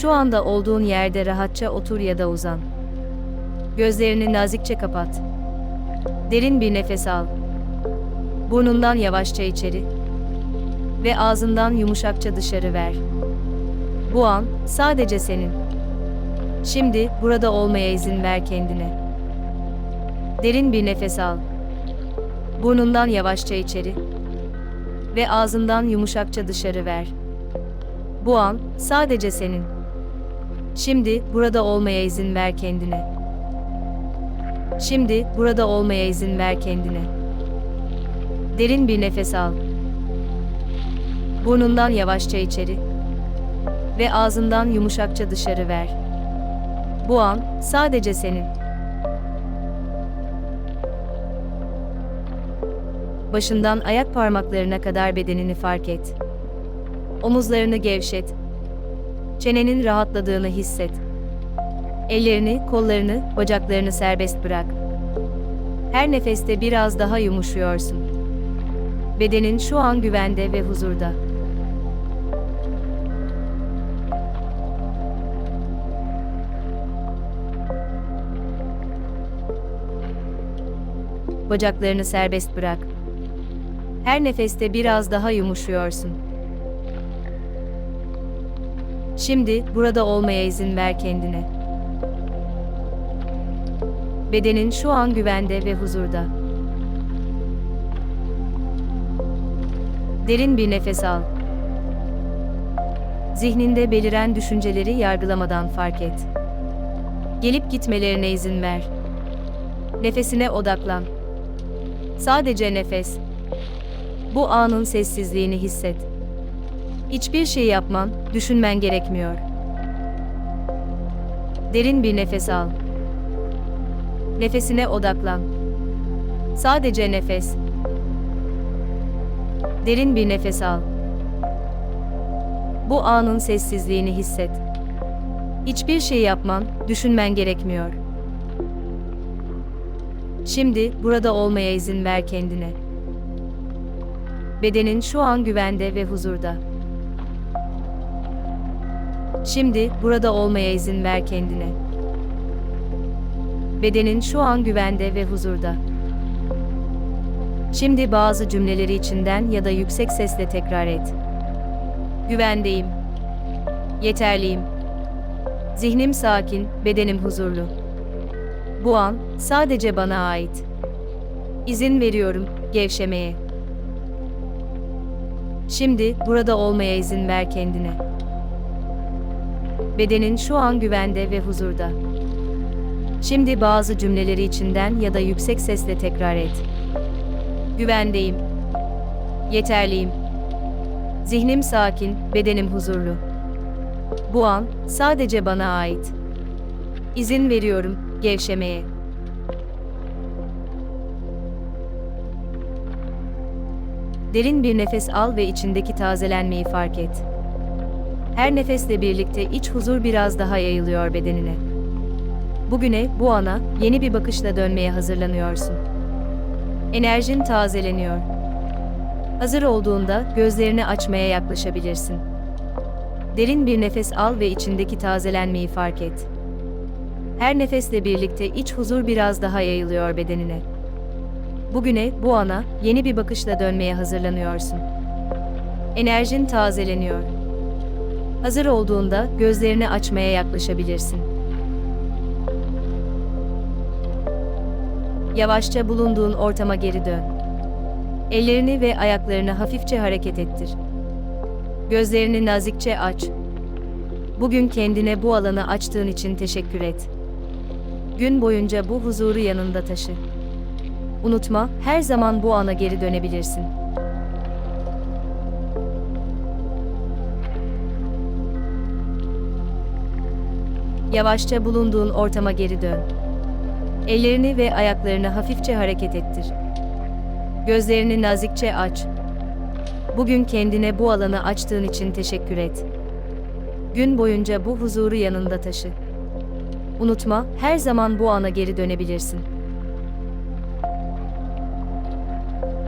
Şu anda olduğun yerde rahatça otur ya da uzan. Gözlerini nazikçe kapat. Derin bir nefes al. Burnundan yavaşça içeri ve ağzından yumuşakça dışarı ver. Bu an sadece senin. Şimdi burada olmaya izin ver kendine. Derin bir nefes al. Burnundan yavaşça içeri ve ağzından yumuşakça dışarı ver. Bu an sadece senin. Şimdi burada olmaya izin ver kendine. Şimdi burada olmaya izin ver kendine. Derin bir nefes al. Burnundan yavaşça içeri ve ağzından yumuşakça dışarı ver. Bu an sadece senin. Başından ayak parmaklarına kadar bedenini fark et. Omuzlarını gevşet. Çenenin rahatladığını hisset. Ellerini, kollarını, bacaklarını serbest bırak. Her nefeste biraz daha yumuşuyorsun. Bedenin şu an güvende ve huzurda. Bacaklarını serbest bırak. Her nefeste biraz daha yumuşuyorsun. Şimdi burada olmaya izin ver kendine. Bedenin şu an güvende ve huzurda. Derin bir nefes al. Zihninde beliren düşünceleri yargılamadan fark et. Gelip gitmelerine izin ver. Nefesine odaklan. Sadece nefes. Bu anın sessizliğini hisset. Hiçbir şey yapman, düşünmen gerekmiyor. Derin bir nefes al. Nefesine odaklan. Sadece nefes. Derin bir nefes al. Bu anın sessizliğini hisset. Hiçbir şey yapman, düşünmen gerekmiyor. Şimdi burada olmaya izin ver kendine. Bedenin şu an güvende ve huzurda. Şimdi burada olmaya izin ver kendine. Bedenin şu an güvende ve huzurda. Şimdi bazı cümleleri içinden ya da yüksek sesle tekrar et. Güvendeyim. Yeterliyim. Zihnim sakin, bedenim huzurlu. Bu an sadece bana ait. İzin veriyorum gevşemeye. Şimdi burada olmaya izin ver kendine. Bedenin şu an güvende ve huzurda. Şimdi bazı cümleleri içinden ya da yüksek sesle tekrar et. Güvendeyim. Yeterliyim. Zihnim sakin, bedenim huzurlu. Bu an sadece bana ait. İzin veriyorum gevşemeye. Derin bir nefes al ve içindeki tazelenmeyi fark et. Her nefesle birlikte iç huzur biraz daha yayılıyor bedenine. Bugüne, bu ana, yeni bir bakışla dönmeye hazırlanıyorsun. Enerjin tazeleniyor. Hazır olduğunda gözlerini açmaya yaklaşabilirsin. Derin bir nefes al ve içindeki tazelenmeyi fark et. Her nefesle birlikte iç huzur biraz daha yayılıyor bedenine. Bugüne, bu ana, yeni bir bakışla dönmeye hazırlanıyorsun. Enerjin tazeleniyor. Hazır olduğunda gözlerini açmaya yaklaşabilirsin. Yavaşça bulunduğun ortama geri dön. Ellerini ve ayaklarını hafifçe hareket ettir. Gözlerini nazikçe aç. Bugün kendine bu alanı açtığın için teşekkür et. Gün boyunca bu huzuru yanında taşı. Unutma, her zaman bu ana geri dönebilirsin. Yavaşça bulunduğun ortama geri dön. Ellerini ve ayaklarını hafifçe hareket ettir. Gözlerini nazikçe aç. Bugün kendine bu alanı açtığın için teşekkür et. Gün boyunca bu huzuru yanında taşı. Unutma, her zaman bu ana geri dönebilirsin.